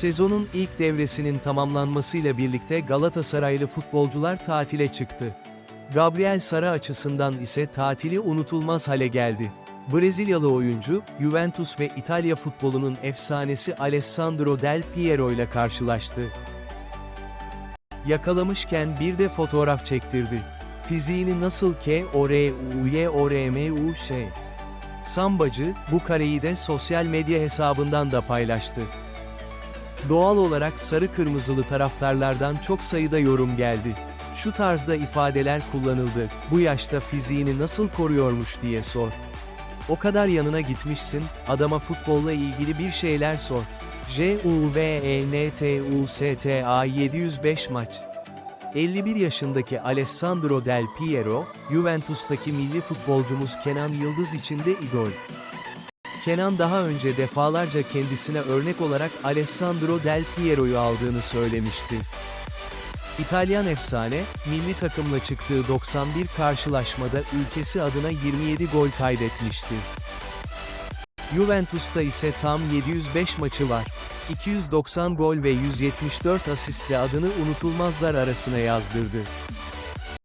Sezonun ilk devresinin tamamlanmasıyla birlikte Galatasaraylı futbolcular tatile çıktı. Gabriel Sara açısından ise tatili unutulmaz hale geldi. Brezilyalı oyuncu, Juventus ve İtalya futbolunun efsanesi Alessandro Del Piero ile karşılaştı. Yakalamışken bir de fotoğraf çektirdi. Fiziğini nasıl K, O, R, U, Y, O, R, M, U, Ş. Sambacı, bu kareyi de sosyal medya hesabından da paylaştı. Doğal olarak sarı kırmızılı taraftarlardan çok sayıda yorum geldi. Şu tarzda ifadeler kullanıldı, bu yaşta fiziğini nasıl koruyormuş diye sor. O kadar yanına gitmişsin, adama futbolla ilgili bir şeyler sor. J U V E N T U S T A 705 maç. 51 yaşındaki Alessandro Del Piero, Juventus'taki milli futbolcumuz Kenan Yıldız için de idol. Kenan daha önce defalarca kendisine örnek olarak Alessandro Del Piero'yu aldığını söylemişti. İtalyan efsane, milli takımla çıktığı 91 karşılaşmada ülkesi adına 27 gol kaydetmişti. Juventus'ta ise tam 705 maçı var. 290 gol ve 174 asistle adını unutulmazlar arasına yazdırdı.